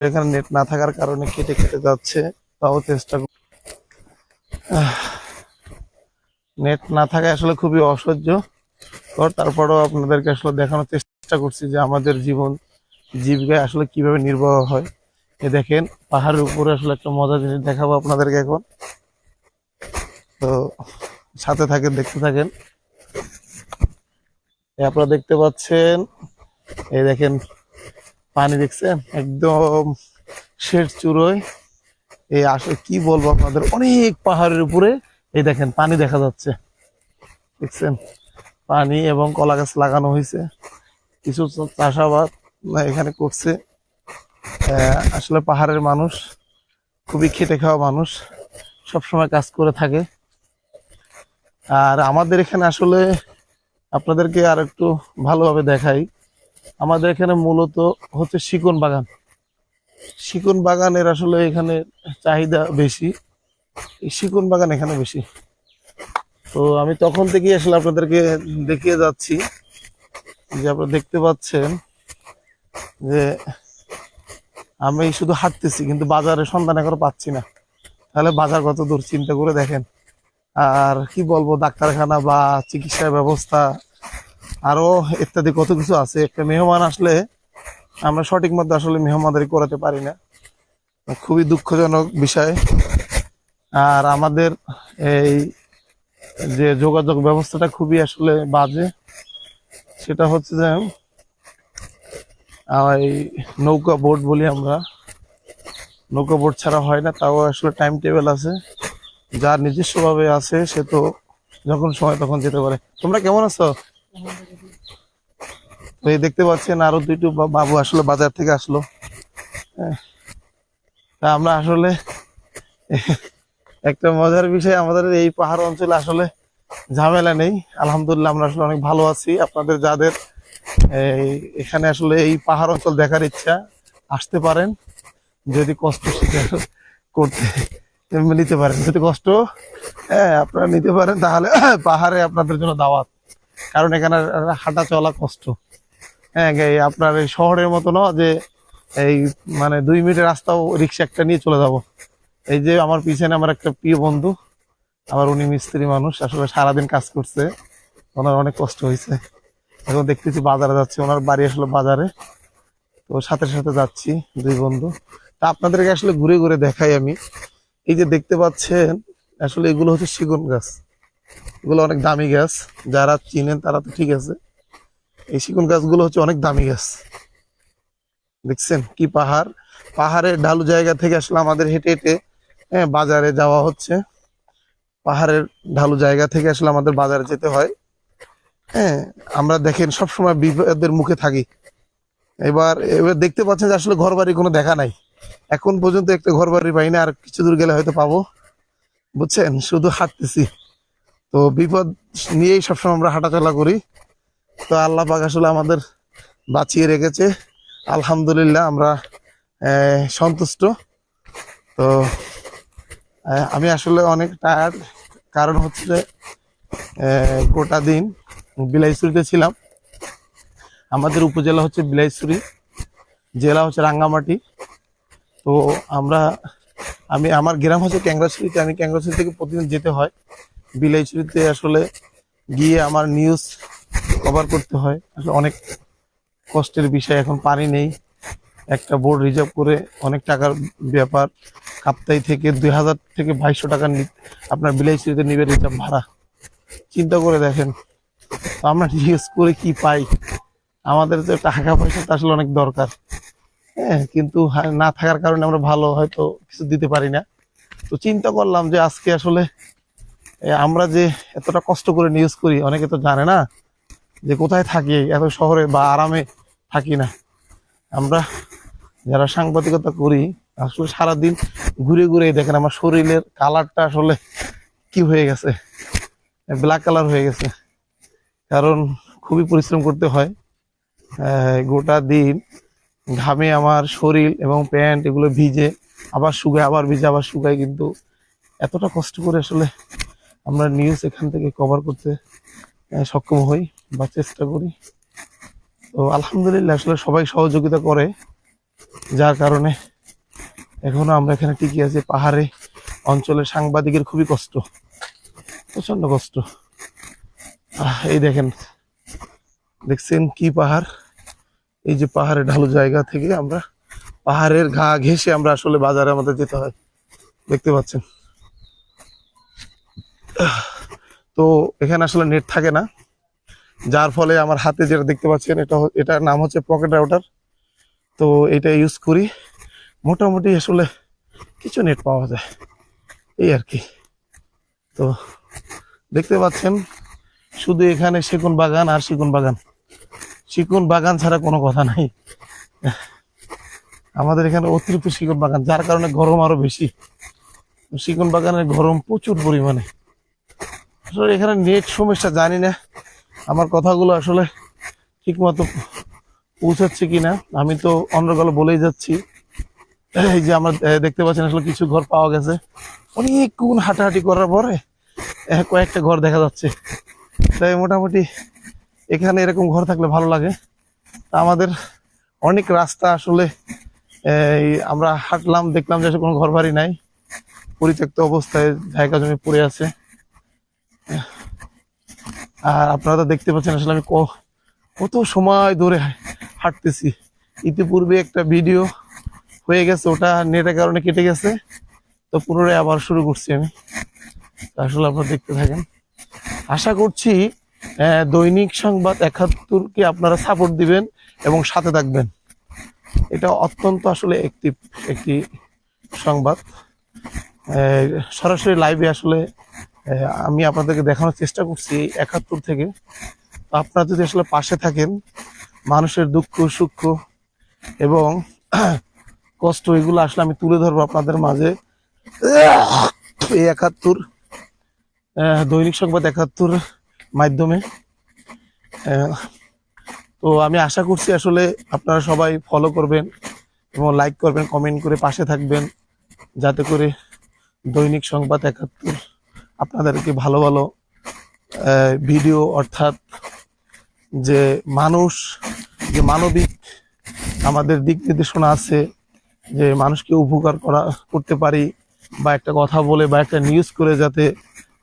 এখানে নেট না থাকার কারণে কেটে কেটে যাচ্ছে, তাও চেষ্টা নেট না থাকায় আসলে খুবই অসহ্য। তারপরেও আপনাদেরকে আসলে দেখানোর চেষ্টা করছি যে আমাদের জীবন, জীবিকায় আসলে কীভাবে নির্বাহ হয়। এ দেখেন, পাহাড়ের উপরে আসলে একটা মজা জিনিস দেখাবো আপনাদেরকে এখন। তো সাথে থাকেন, দেখতে থাকেন। আপনারা দেখতে পাচ্ছেন এই দেখেন পানি দেখছেন একদম শেষ চুরোয়। এই আসলে কি বলব আপনাদের, অনেক পাহাড়ের উপরে এই দেখেন পানি দেখা যাচ্ছে। দেখছেন? পানি এবং কলা গাছ লাগানো হয়েছে। কিছু চাষাবাদ এখানে করছে। আসলে পাহাড়ের মানুষ, খুবই খেটে খাওয়া মানুষ, সবসময় কাজ করে থাকে। আর আমাদের এখানে আসলে আপনাদেরকে আর একটু ভালোভাবে দেখাই। আমাদের এখানে মূলত হচ্ছে শিকন বাগান। শিকন বাগানের আসলে এখানে চাহিদা বেশি। এই শিকন বাগান এখানে বেশি। তো আমি তখন থেকেই আসলে আপনাদেরকে দেখিয়ে যাচ্ছি যে আপনারা দেখতে পাচ্ছেন যে আমি শুধু হাঁটতেছি, কিন্তু বাজারে সন্ধান এখনও পাচ্ছি না। তাহলে বাজার কত দূর চিন্তা করে দেখেন। আর কি বলব, ডাক্তারখানা বা চিকিৎসা ব্যবস্থা আরও ইত্যাদি কত কিছু আছে। একটা মেহমান আসলে আমরা সঠিক মতো আসলে মেহমানদারি করাতে পারি না। খুবই দুঃখজনক বিষয়। আর আমাদের এই যে যোগাযোগ ব্যবস্থাটা খুবই আসলে বাজে, সেটা হচ্ছে যে এই নৌকা বোট বলি আমরা। নৌকা বোট ছাড়া হয় না, তাও আসলে টাইম টেবিল আছে। যার নিজস্বভাবে আছে, সে তো যখন সময় তখন যেতে পারে। তোমরা কেমন আছো? তো এই দেখতে পাচ্ছেন আরও দুইটু বাবু আসলে, বাজার থেকে আসলো। হ্যাঁ। আমরা আসলে একটা মজার বিষয়, আমাদের এই পাহাড় অঞ্চলে আসলে ঝামেলা নেই। আলহামদুলিল্লাহ আমরা আসলে অনেক ভালো আছি। আপনাদের যাদের এই এখানে আসলে এই পাহাড় অঞ্চল দেখার ইচ্ছা, আসতে পারেন। যদি কষ্ট করতে নিতে পারেন। যদি কষ্ট হ্যাঁ আপনারা নিতে পারেন, তাহলে পাহাড়ে আপনাদের জন্য দাওয়াত। কারণ এখানে হাঁটা চলা কষ্ট। হ্যাঁ আপনার এই শহরের মতো না যে এই মানে দুই মিনিটের রাস্তাও রিক্সা একটা নিয়ে চলে যাব। এই যে আমার পিছনে আমার একটা প্রিয় বন্ধু, আমার উনি মিস্ত্রি মানুষ, আসলে সারাদিন কাজ করছে। ওনার অনেক কষ্ট হয়েছে। এখন দেখতেছি বাজারে যাচ্ছে, ওনার বাড়ি আসলে বাজারে। তো সাথে সাথে যাচ্ছি দুই বন্ধু। তা আপনাদেরকে আসলে ঘুরে ঘুরে দেখাই আমি। এই যে দেখতে পাচ্ছেন, আসলে এগুলো হচ্ছে শিগুন গাছ। এগুলো অনেক দামি গাছ যারা চিনেন তারা তো ঠিক আছে। এই শিগুন গাছগুলো হচ্ছে অনেক দামি গাছ দেখছেন কি পাহাড়? পাহাড়ের ঢালু জায়গা থেকে আসলে আমাদের হেঁটে হেঁটে হ্যাঁ বাজারে যাওয়া হচ্ছে। পাহাড়ের ঢালু জায়গা থেকে আসলে আমাদের বাজারে যেতে হয়। হ্যাঁ আমরা দেখেন সবসময় বিপদের মুখে থাকি। এবার এবার দেখতে পাচ্ছেন যে আসলে ঘর বাড়ি কোনো দেখা নাই। এখন পর্যন্ত একটা ঘর বাড়ি পাই না, আর কিছু দূর গেলে হয়তো পাবো। বুঝছেন? শুধু হাঁটতেছি। তো বিপদ নিয়েই সবসময় আমরা হাঁটাচলা করি। তো আল্লাহ পাক আসলে আমাদের বাঁচিয়ে রেখেছে। আলহামদুলিল্লাহ আমরা সন্তুষ্ট। তো আমি আসলে অনেক টায়ার্ড কারণ হচ্ছে গোটা দিন বিলাইছড়িতে ছিলাম। আমাদের উপজেলা হচ্ছে বিলাইছড়ি, জেলা হচ্ছে রাঙ্গামাটি। তো আমরা, আমি, আমার গ্রাম হচ্ছে ক্যাংরাছড়িতে আমি ক্যাংরাছড়ি থেকে প্রতিদিন যেতে হয়। বিলাইছড়িতে আসলে গিয়ে আমার নিউজ কভার করতে হয়। আসলে অনেক কষ্টের বিষয়, এখন পানি নেই। একটা বোর্ড রিজার্ভ করে অনেক টাকার ব্যাপার। কাপ্তাই থেকে দুই হাজার থেকে বাইশশো টাকা আপনার বিলাইছড়িতে নিবে রিজার্ভ ভাড়া। চিন্তা করে দেখেন, তো আমরা নিউজ করে কি পাই? আমাদের তো টাকা পয়সা তো আসলে অনেক দরকার। হ্যাঁ কিন্তু না থাকার কারণে আমরা ভালো হয়তো কিছু দিতে পারি না। তো চিন্তা করলাম যে আজকে আসলে আমরা যে এতটা কষ্ট করে নিউজ করি, অনেকে তো জানে না যে কোথায় থাকি, এত শহরে বা আরামে থাকি না। আমরা যারা সাংবাদিকতা করি, আসলে সারাদিন ঘুরে ঘুরে দেখেন আমার শরীরের কালারটা আসলে কি হয়ে গেছে। ব্ল্যাক কালার হয়ে গেছে। কারণ খুবই পরিশ্রম করতে হয়। গোটা দিন ঘামে আমার শরীর এবং প্যান্ট এগুলো ভিজে আবার শুকায়, আবার ভিজে, আবার শুকায় কিন্তু এতটা কষ্ট করে আসলে আমরা নিউজ এখান থেকে কভার করতে সক্ষম হই বা চেষ্টা করি। তো আলহামদুলিল্লাহ আসলে সবাই সহযোগিতা করে, যার কারণে এখনও আমরা এখানে টিকে আছি। পাহাড়ে, অঞ্চলের সাংবাদিকের খুবই কষ্ট প্রচণ্ড কষ্ট। এই দেখেন, দেখছেন কি পাহাড়? এই যে পাহাড়ে ঢালু জায়গা থেকে আমরা পাহাড়ের ঘা ঘেসে আমরা আসলে বাজারে আমাদের যেতে হয়। দেখতে পাচ্ছেন। তো এখানে আসলে নেট থাকে না। যার ফলে আমার হাতে যেটা দেখতে পাচ্ছেন, এটা এটার নাম হচ্ছে পকেট রাউটার। তো এটা ইউজ করি। মোটামুটি আসলে কিছু নেট পাওয়া যায়। এই আর কি। তো দেখতে পাচ্ছেন, শুধু এখানে সেগুন বাগান আর সেগুন বাগান। শিকুন বাগান ছাড়া কোনো কথা নাই। আমাদের এখানে অতিরিক্ত সেগুন বাগান, যার কারণে গরম আরও বেশি। সেগুন বাগানের গরম প্রচুর পরিমাণে। আসলে এখানে নেট সমস্যা, জানি না আমার কথাগুলো আসলে ঠিক মতো পৌঁছাচ্ছে কিনা। আমি তো অন্যগুলো বলেই যাচ্ছি। এই যে আমরা দেখতে পাচ্ছেন আসলে কিছু ঘর পাওয়া গেছে। অনেকক্ষণ হাঁটাহাঁটি করার পরে কয়েকটা ঘর দেখা যাচ্ছে। তাই মোটামুটি এখানে এরকম ঘর থাকলে ভালো লাগে। আমাদের অনেক রাস্তা আসলে আমরা হাঁটলাম, দেখলাম যে কোনো ঘর বাড়ি নাই। পরিত্যক্ত অবস্থায় জায়গা জমি পড়ে আছে। আর আপনারা তো দেখতে পাচ্ছেন আসলে আমি কত সময় ধরে হাঁটতেছি। ইতিপূর্বে একটা ভিডিও হয়ে গেছে, ওটা নেটের কারণে কেটে গেছে, তো পুনরায় আবার শুরু করছি আমি। আসলে আপনারা দেখতে থাকেন। আশা করছি দৈনিক সংবাদ একাত্তরকে আপনারা সাপোর্ট দিবেন এবং সাথে থাকবেন। এটা অত্যন্ত আসলে একটি একটি সংবাদ। সরাসরি লাইভে আসলে আমি আপনাদেরকে দেখানোর চেষ্টা করছি এই একাত্তর থেকে। আপনারা যদি আসলে পাশে থাকেন, মানুষের দুঃখ, সুখ এবং কষ্ট, এগুলো আসলে আমি তুলে ধরবো আপনাদের মাঝে। এই একাত্তর দৈনিক সংবাদ একাত্তর মাধ্যমে। তো আমি আশা করছি আসলে আপনারা সবাই ফলো করবেন এবং লাইক করবেন কমেন্ট করে পাশে থাকবেন, যাতে করে দৈনিক সংবাদ একাত্তর আপনাদেরকে ভালো ভালো ভিডিও অর্থাৎ যে মানুষ, যে মানবিক আমাদের দিক নির্দেশনা আছে, যে মানুষকে উপকার করা, করতে পারি বা একটা কথা বলে বা একটা নিউজ করে যাতে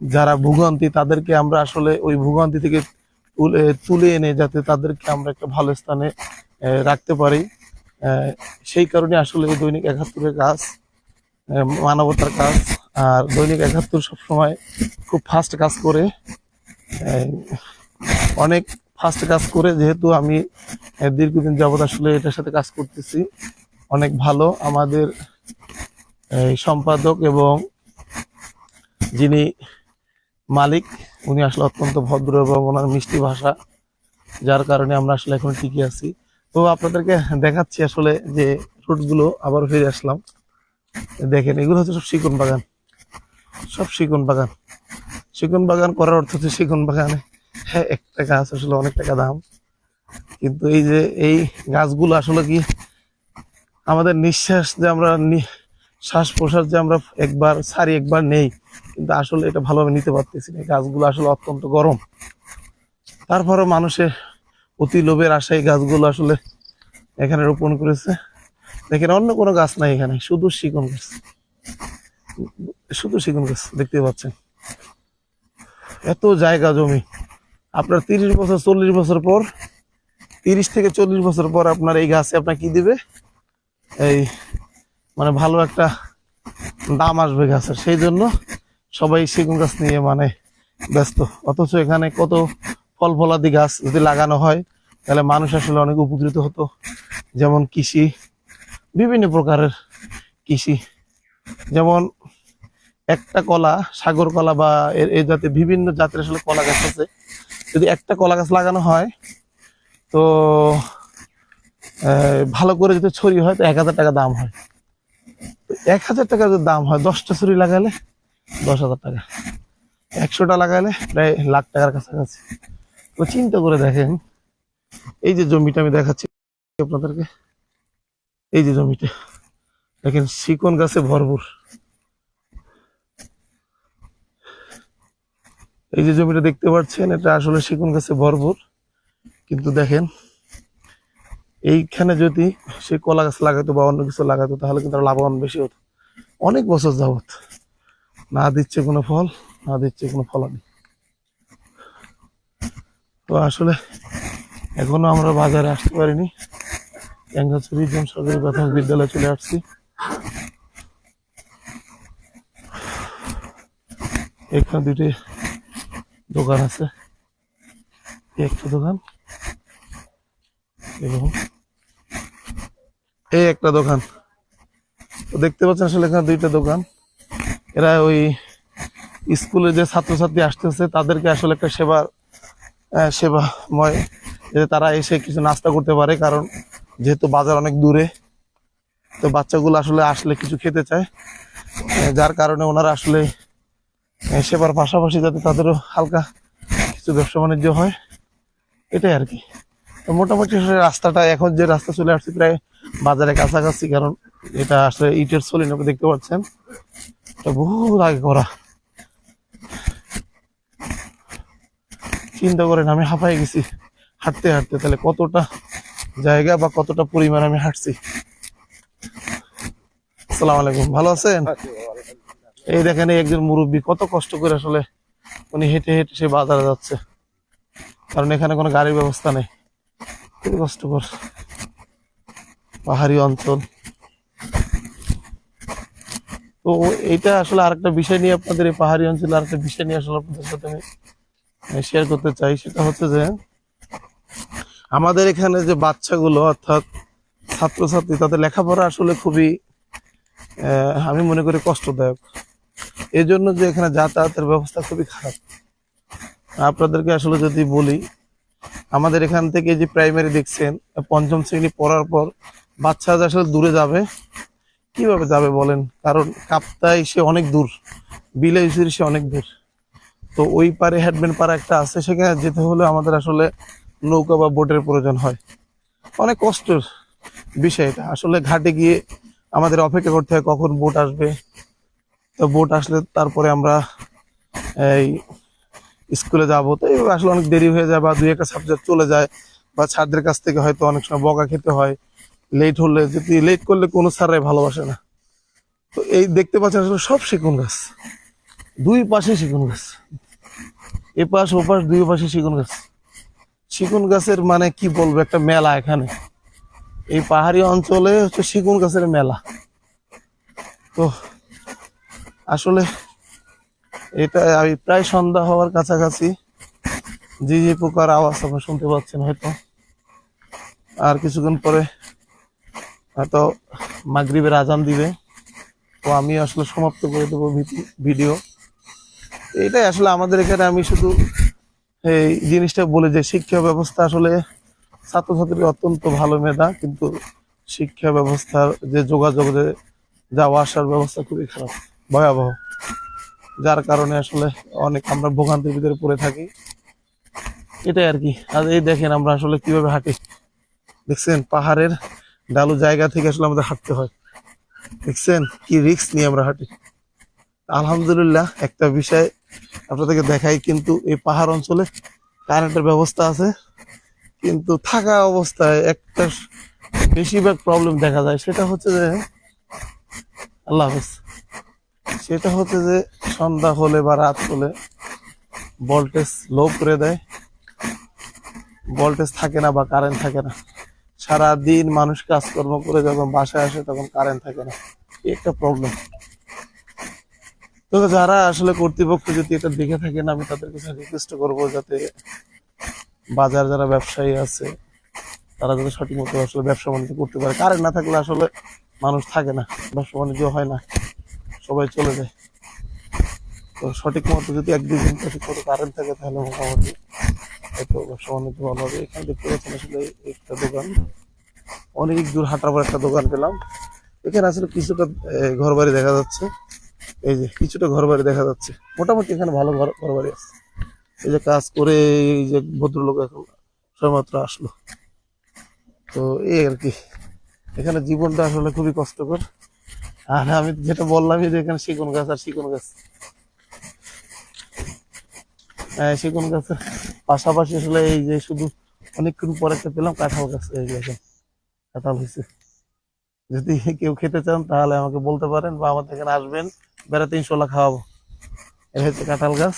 যারা ভোগান্তি, তাদেরকে আমরা আসলে ওই ভোগান্তি থেকে তুলে তুলে এনে যাতে তাদেরকে আমরা একটা ভালো স্থানে রাখতে পারি। সেই কারণে আসলে দৈনিক একাত্তরের কাজ মানবতার কাজ আর দৈনিক একাত্তর সবসময় খুব ফাস্ট কাজ করে। অনেক ফাস্ট কাজ করে, যেহেতু আমি দীর্ঘদিন যাবত আসলে এটার সাথে কাজ করতেছি। অনেক ভালো আমাদের সম্পাদক এবং যিনি মালিক, উনি আসলে অত্যন্ত ভদ্র এবং ওনার মিষ্টি ভাষা, যার কারণে আমরা আসলে এখন টিকে আছি। তো আপনাদেরকে দেখাচ্ছি আসলে যে রুটগুলো আবার ফিরে আসলাম। দেখেন, এগুলো হচ্ছে সব শিকন বাগান। সব শিকন বাগান। শিকন বাগান করার অর্থ হচ্ছে শিকন বাগানে হ্যাঁ একটা গাছ আসলে অনেক টাকা দাম। কিন্তু এই যে এই গাছগুলো আসলে কি, আমাদের নিঃশ্বাস যে আমরা শ্বাস প্রশ্বাস যে আমরা একবার, সারি একবার নেই, কিন্তু আসলে এটা ভালোভাবে নিতে পারতেছি না। গাছগুলো আসলে অত্যন্ত গরম। তারপরে মানুষের অতি লোভের আশায় গাছগুলো আসলে এখানে রোপণ করেছে। দেখেন, অন্য কোনো গাছ নাই এখানে, শুধু শিকন গাছ। শুধু সেগুন গাছ দেখতে পাচ্ছেন। এত জায়গা জমি। আপনার তিরিশ বছর, চল্লিশ বছর পর, তিরিশ থেকে চল্লিশ বছর পর আপনার এই গাছে আপনার কি দিবে? এই মানে ভালো একটা দাম আসবে গাছের। সেই জন্য সবাই সেগুন গাছ নিয়ে মানে ব্যস্ত। অথচ এখানে কত ফল ফলাদি গাছ যদি লাগানো হয়, তাহলে মানুষ আসলে অনেক উপকৃত হতো। যেমন কৃষি, বিভিন্ন প্রকারের কৃষি। যেমন একটা কলা, সাগর কলা বা এই জাতীয় বিভিন্ন জাতের আসলে কলা গাছ আছে। যদি একটা কলা গাছ লাগানো হয়, তো ভালো করে যদি ছড়ি হয়, তো এক হাজার টাকা দাম হয়। এক হাজার টাকা যদি দাম হয়, দশটা ছড়ি লাগালে দশ হাজার টাকা। একশোটা লাগালে প্রায় লাখ টাকার কাছাকাছি। তো চিন্তা করে দেখেন, এই যে জমিটা আমি দেখাচ্ছি আপনাদেরকে, এই যে জমিটা, দেখেন শিকন গাছে ভরপুর। এই যে জমিটা দেখতে পাচ্ছেন, এটা আসলে শিকন গাছে ভরপুর। কিন্তু দেখেন, এইখানে যদি সে কলা গাছ লাগাতো বা অন্য কিছু লাগাতো, তাহলে কিন্তু লাভবান বেশি হতো। অনেক বছর যাবত না দিচ্ছে কোনো ফল, না দিচ্ছে কোনো ফল ফলানি তো আসলে এখনও আমরা বাজারে আসতে পারিনি। ট্যাঙ্গাছড়ি জন সরকারি প্রাথমিক বিদ্যালয়ে চলে আসছি। এখানে দুটি দোকান আছে। একটা দোকান। এবং এই একটা দোকান। দেখতে পাচ্ছেন আসলে এখানে দুইটা দোকান। এরা ওই স্কুলে যে ছাত্রছাত্রী আসতেছে তাদেরকে আসলে একটা সেবা আহ, সেবাময় যে তারা এসে কিছু নাস্তা করতে পারে। কারণ যেহেতু বাজার অনেক দূরে তো বাচ্চাগুলো আসলে আসলে কিছু খেতে চায়। যার কারণে ওনারা আসলে সেবার পাশাপাশি যাতে তাদেরও হালকা কিছু ব্যবসা বাণিজ্য হয়, এটাই আর কি। তো মোটামুটি রাস্তাটা, এখন যে রাস্তা চলে আসছে প্রায় বাজারে কাছাকাছি, কারণ এটা আসলে ইটের সলিন আপনি দেখতে পাচ্ছেন। এটা বহু আগে করা। চিন্তা করেন, আমি হাঁপাই গেছি। হাঁটতে হাঁটতে তাহলে কতটা জায়গা বা কতটা পরিমাণ আমি হাঁটছি? আসসালামু আলাইকুম। ভালো আছেন? এই দেখেন একজন মুরব্বী কত কষ্ট করে আসলে উনি হেঁটে হেঁটে সে বাজারে যাচ্ছে। কারণ এখানে কোনো গাড়ির ব্যবস্থা নেই। খুবই কষ্টকর। পাহাড়ি অঞ্চল। তো এইটা আসলে আরেকটা বিষয় নিয়ে আপনাদের এই পাহাড়ি অঞ্চলে আরেকটা বিষয় নিয়ে আসলে আপনাদের সাথে আমি শেয়ার করতে চাই। সেটা হচ্ছে যে, আমাদের এখানে যে বাচ্চাগুলো, অর্থাৎ ছাত্রছাত্রী, তাদের লেখাপড়া আসলে খুবই আমি মনে করি কষ্টদায়ক। এই জন্য যে এখানে যাতায়াতের ব্যবস্থা খুবই খারাপ। আপনাদেরকে আসলে যদি বলি, আমাদের এখান থেকে যে প্রাইমারি দেখছেন, পঞ্চম শ্রেণি পড়ার পর বাচ্চা যে আসলে দূরে যাবে। কীভাবে যাবে বলেন? কারণ কাপ্তাই সে অনেক দূর বিলাইছির সে অনেক দূর। তো ওই পারে হেডম্যান পাড়া একটা আছে, সেখানে যেতে হলে আমাদের আসলে নৌকা বা বোটের প্রয়োজন হয়। অনেক কষ্টের বিষয় এটা। আসলে ঘাটে গিয়ে আমাদের অপেক্ষা করতে হয় কখন বোট আসবে তো বোট আসলে তারপরে আমরা এই স্কুলে যাব। তো এইভাবে আসলে অনেক দেরি হয়ে যায় বা দুই একটা সাবজেক্ট চলে যায় বা ছাত্রদের কাছ থেকে হয়তো অনেক সময় বকা খেতে হয়। লেট হলে যদি লেট করলে কোনো স্যারাই ভালোবাসে না। তো এই দেখতে পাচ্ছেন আসলে সব সেগুন গাছ। দুই পাশে সেগুন গাছ। এ পাশ ও পাশ দুই পাশে সেগুন গাছ। সেগুন গাছের মানে কি বলব? একটা মেলা এখানে। এই পাহাড়ি অঞ্চলে হচ্ছে সেগুন গাছের মেলা। তো আসলে এটা আমি প্রায় সন্ধ্যা হওয়ার কাছাকাছি জি জি পোকার আওয়াজ আপনারা শুনতে পাচ্ছেন হয়তো। আর কিছুক্ষণ পরে হয়তো মাগরিবের আজান দিবে। তো আমি আসলে সমাপ্ত করে দেবো ভিডি- ভিডিও। এটাই আসলে আমাদের এখানে আমি শুধু এই জিনিসটা বলে যে শিক্ষা ব্যবস্থা আসলে ছাত্রছাত্রীর অত্যন্ত ভালো মেধা, কিন্তু শিক্ষা ব্যবস্থার যে যোগাযোগের যাওয়া আসার ব্যবস্থা খুবই খারাপ। ভয়াবহ। যার কারণে আসলে অনেক আমরা ভোগান্তির ভিতরে পড়ে থাকি। এটাই আর কি। আর এই দেখেন আমরা আসলে কীভাবে হাঁটি। দেখছেন, পাহাড়ের ডালু জায়গা থেকে আসলে আমাদের হাঁটতে হয়। দেখছেন, কি রিস্ক নিয়ে আমরা হাঁটি। আলহামদুলিল্লাহ, একটা বিষয় আপনাদেরকে দেখাই, কিন্তু এই পাহাড় অঞ্চলে কারেন্টের ব্যবস্থা আছে। কিন্তু থাকা অবস্থায় একটা বেশিরভাগ প্রবলেম দেখা যায়। সেটা হচ্ছে যে, আল্লাহ হাফেজ। সেটা হচ্ছে যে সন্ধ্যা হলে বা রাত হলে ভোল্টেজ লো করে দেয়। ভোল্টেজ থাকে না বা কারেন্ট থাকে না। সারা দিন মানুষ কাজকর্ম করে যখন বাসায় আসে তখন কারেন্ট থাকে না। একটা প্রবলেম তো যারা আসলে কর্তৃপক্ষ যদি এটা দেখে থাকেন, আমি তাদের কাছে রিকোয়েস্ট করব যাতে বাজার যারা ব্যবসায়ী আছে, তারা যাতে সঠিক মতো আসলে ব্যবসা বাণিজ্য করতে পারে। কারেন্ট না থাকলে আসলে মানুষ থাকে না। ব্যবসা বাণিজ্য হয় না। সবাই চলে যায়। তো সঠিক মতো যদি এক, দুই ঘণ্টা ঠিক কারেন্ট থাকে তাহলে মোটামুটি হয়তো ব্যবসা ভালো হবে। এখানে দেখতে পাচ্ছেন আসলে একটা দোকান। অনেক দূর হাঁটার পর একটা দোকান পেলাম। এখানে আসলে কিছুটা ঘর বাড়ি দেখা যাচ্ছে। এই যে কিছুটা ঘর বাড়ি দেখা যাচ্ছে। মোটামুটি এখানে ভালো ঘর ঘর বাড়ি আছে। এই যে কাজ করে এই যে ভদ্রলোক এখন সবেমাত্র আসলো। তো এই আর কি। এখানে জীবনটা আসলে খুবই কষ্টকর। আর আমি যেটা বললাম যে এখানে শিকন গাছ আর শিকন গাছ। হ্যাঁ শিকন গাছের পাশাপাশি আসলে এই যে শুধু অনেকক্ষণ পরে একটা পেলাম কাঁঠাল গাছ, এই দেখেন। কাঁঠাল হয়েছে। যদি কেউ খেতে চান তাহলে আমাকে বলতে পারেন বা আমাদের এখানে আসবেন, বেড়াতে ইনশাল্লাহ খাওয়াবো। এই হচ্ছে কাঁঠাল গাছ।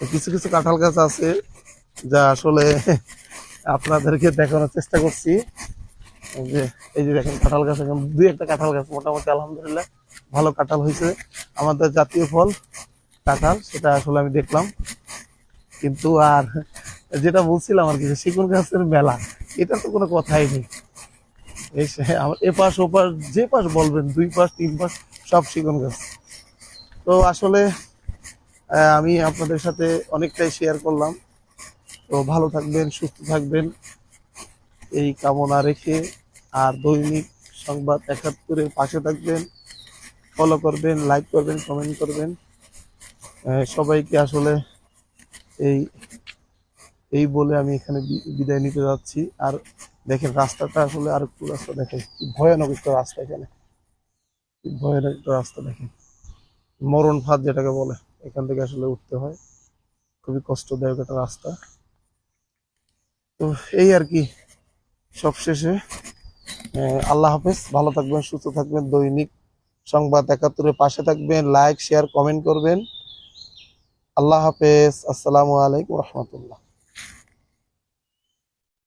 কিছু কিছু কাঁঠাল গাছ আছে যা আসলে আপনাদেরকে দেখানোর চেষ্টা করছি। এই যে এই যে দেখেন কাঁঠাল গাছ এখন, দুই একটা কাঁঠাল গাছ মোটামুটি আলহামদুলিল্লাহ ভালো কাঁঠাল হয়েছে। আমাদের জাতীয় ফল কাঁঠাল, সেটা আসলে আমি দেখলাম। কিন্তু আর যেটা বলছিলাম আর কি শিকুন গাছের মেলা, এটা তো কোনো কথাই নেই। এই সে- আমার এ পাশ ও পাশ যে পাশ বলবেন, দুই পাশ, তিন পাশ, সব শিকুন গাছ। তো আসলে আমি আপনাদের সাথে অনেকটাই শেয়ার করলাম। তো ভালো থাকবেন, সুস্থ থাকবেন। এই কামনা রেখে আর দৈনিক সংবাদ একাত্তরের পাশে থাকবেন ফলো করবেন লাইক করবেন কমেন্ট করবেন। সবাইকে আসলে এই এই বলে আমি এখানে বিদায় নিতে যাচ্ছি। আর দেখেন রাস্তাটা আসলে আর একটু রাস্তা দেখেন, কি ভয়ানক একটা রাস্তা এখানে। ভয়ানক একটা রাস্তা দেখেন। মরণ ফাঁদ যেটাকে বলে, এখান থেকে আসলে উঠতে হয়। খুবই কষ্টদায়ক একটা রাস্তা। তো এই আর কি, সবশেষে আল্লাহ হাফিজ। ভালো থাকবেন, সুস্থ থাকবেন, দৈনিক সংবাদ একাত্তরের পাশে থাকবেন। লাইক শেয়ার কমেন্ট করবেন। আল্লাহ হাফেজ। আসসালামু আলাইকুম রহমতুল্লাহ।